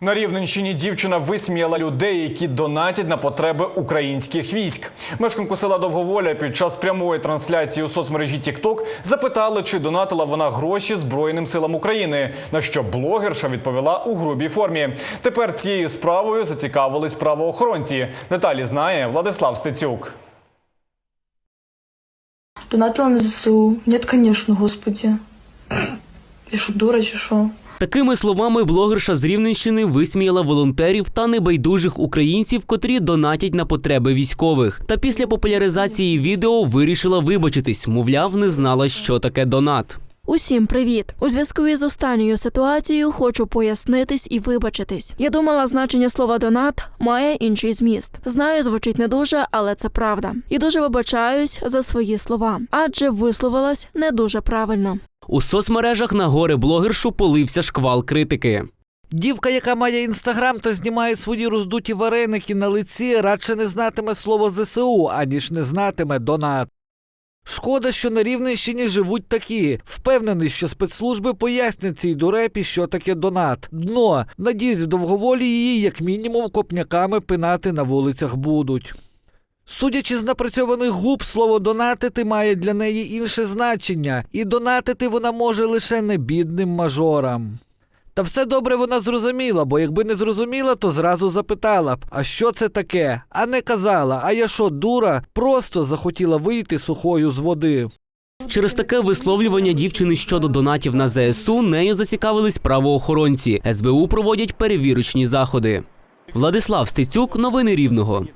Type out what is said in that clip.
На Рівненщині дівчина висміяла людей, які донатять на потреби українських військ. Мешканку села Довговоля під час прямої трансляції у соцмережі TikTok запитали, чи донатила вона гроші Збройним силам України. На що блогерша відповіла у грубій формі. Тепер цією справою зацікавились правоохоронці. Деталі знає Владислав Стецюк. Донатила на ЗСУ. Нет, конечно, господи. Я що, дура чи що? Такими словами блогерша з Рівненщини висміяла волонтерів та небайдужих українців, котрі донатять на потреби військових. Та після популяризації відео вирішила вибачитись, мовляв, не знала, що таке донат. Усім привіт! У зв'язку із останньою ситуацією хочу пояснитись і вибачитись. Я думала, значення слова донат має інший зміст. Знаю, звучить не дуже, але це правда. І дуже вибачаюсь за свої слова, адже висловилась не дуже правильно. У соцмережах на горе блогершу полився шквал критики. Дівка, яка має інстаграм та знімає свої роздуті вареники на лиці, радше не знатиме слово ЗСУ, аніж не знатиме донат. Шкода, що на Рівненщині живуть такі. Впевнений, що спецслужби пояснять цій дурепі, що таке донат. Дно. Надіюсь, в довговолі її, як мінімум, копняками пинати на вулицях будуть. Судячи з напрацьованих губ, слово донатити має для неї інше значення, і донатити вона може лише небідним мажорам. Та все добре вона зрозуміла, бо якби не зрозуміла, то зразу запитала б, а що це таке? А не казала, а я що, дура, просто захотіла вийти сухою з води. Через таке висловлювання дівчини щодо донатів на ЗСУ нею зацікавились правоохоронці. СБУ проводять перевірочні заходи. Владислав Стецюк, новини Рівного.